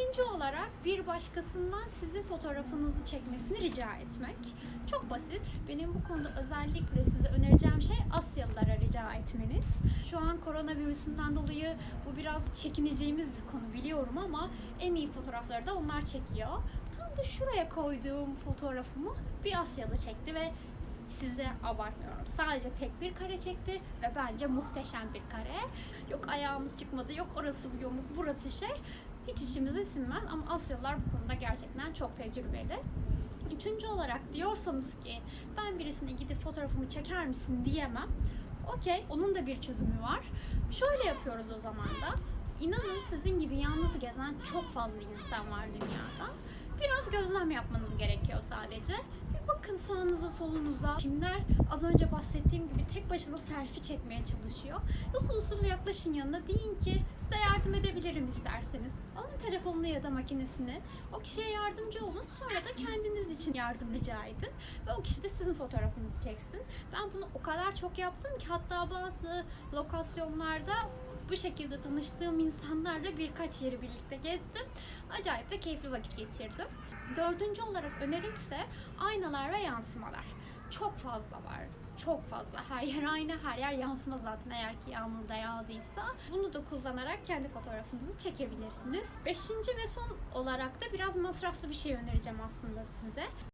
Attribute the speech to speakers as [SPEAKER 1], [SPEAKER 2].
[SPEAKER 1] İkinci olarak bir başkasından sizin fotoğrafınızı çekmesini rica etmek. Çok basit. Benim bu konuda özellikle size önereceğim şey Asyalılara rica etmeniz. Şu an koronavirüsünden dolayı bu biraz çekineceğimiz bir konu biliyorum ama en iyi fotoğrafları da onlar çekiyor. Tam da şuraya koyduğum fotoğrafımı bir Asyalı çekti ve size abartmıyorum. Sadece tek bir kare çekti ve bence muhteşem bir kare. Yok ayağımız çıkmadı, yok orası yamuk, burası şey. Hiç içimize sinmez ama Asyalılar bu konuda gerçekten çok tecrübeli. Üçüncü olarak diyorsanız ki ben birisine gidip fotoğrafımı çeker misin diyemem. Okey, onun da bir çözümü var. Şöyle yapıyoruz o zaman da. İnanın sizin gibi yalnız gezen çok fazla insan var dünyada. Biraz gözlem yapmanız gerekiyor sadece. Bir bakın sağınıza solunuza. Kimler az önce bahsettiğim gibi tek başına selfie çekmeye çalışıyor. Usul usul yaklaşın yanına deyin ki size yardım edebilirim isterseniz. Alın telefonunu ya da makinesini. O kişiye yardımcı olun. Sonra da kendiniz için yardım rica edin. Ve o kişi de sizin fotoğrafınızı çeksin. Ben bunu o kadar çok yaptım ki hatta bazı lokasyonlarda bu şekilde tanıştığım insanlarla birkaç yeri birlikte gezdim. Acayip de keyifli vakit geçirdim. Dördüncü olarak önerim ise aynalar ve yansımalar. Çok fazla var. Çok fazla. Her yer ayna, her yer yansıma zaten eğer ki yağmurda yağdıysa. Bunu da kullanarak kendi fotoğrafınızı çekebilirsiniz. Beşinci ve son olarak da biraz masraflı bir şey önereceğim aslında size.